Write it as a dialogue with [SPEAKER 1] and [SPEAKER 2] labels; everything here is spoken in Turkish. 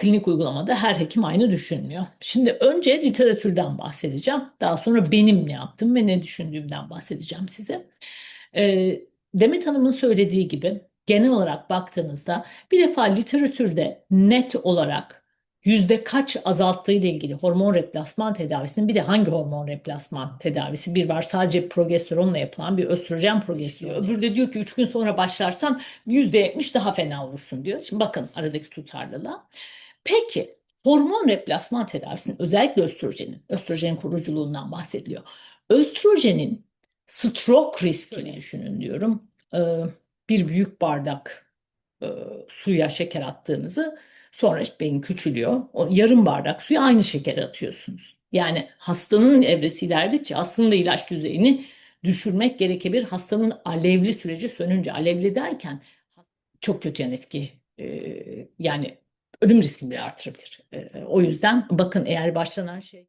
[SPEAKER 1] klinik uygulamada her hekim aynı düşünmüyor. Şimdi önce literatürden bahsedeceğim. Daha sonra benim ne yaptım ve ne düşündüğümden bahsedeceğim size. Ee, Demet Hanım'ın söylediği gibi genel olarak baktığınızda bir defa literatürde net olarak yüzde kaç azalttığı ile ilgili hormon replasman tedavisinin bir de hangi hormon replasman tedavisi bir var sadece progesteronla yapılan bir östrojen progesteron. Öbürü de diyor ki 3 gün sonra başlarsan yüzde yetmiş daha fena olursun diyor. Şimdi bakın aradaki tutarlılığa. Peki hormon replasman tedavisinin özellikle östrojenin, östrojen koruyuculuğundan bahsediliyor. Östrojenin stroke riskini düşünün diyorum. Ee, bir büyük bardak e, suya şeker attığınızı sonra işte beyin küçülüyor. O yarım bardak suya aynı şekeri atıyorsunuz. Yani hastanın evresi ilerledikçe aslında ilaç düzeyini düşürmek gerekebilir. Hastanın alevli süreci sönünce alevli derken çok kötü yan etki e, yani ölüm riskini bile artırabilir. E, o yüzden bakın eğer başlanan şey